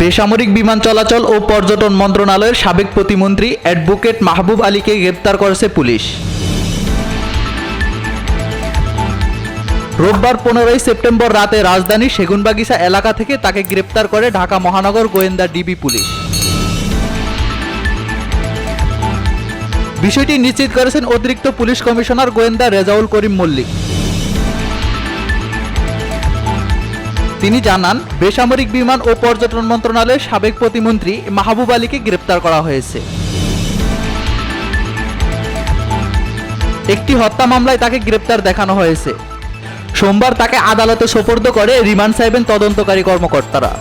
বেসামরিক বিমান চলাচল ও পর্যটন মন্ত্রণালয়ের সাবেক প্রতিমন্ত্রী অ্যাডভোকেট মাহবুব আলীকে গ্রেপ্তার করেছে পুলিশ। রোববার পনেরোই সেপ্টেম্বর রাতে রাজধানী সেগুনবাগিচা এলাকা থেকে তাকে গ্রেপ্তার করে ঢাকা মহানগর গোয়েন্দা ডিবি পুলিশ। বিষয়টি নিশ্চিত করেছেন অতিরিক্ত পুলিশ কমিশনার গোয়েন্দা রেজাউল করিম মল্লিক। তিনি জানান, বেসামরিক বিমান ও পর্যটন মন্ত্রণালয়ের সাবেক প্রতিমন্ত্রী মাহবুব আলীকে গ্রেপ্তার করা হয়েছে। একটি হত্যা মামলায় তাকে গ্রেপ্তার দেখানো হয়েছে। সোমবার তাকে আদালতে সোপর্দ করে রিমান্ড সাহেবেন তদন্তকারী কর্মকর্তারা।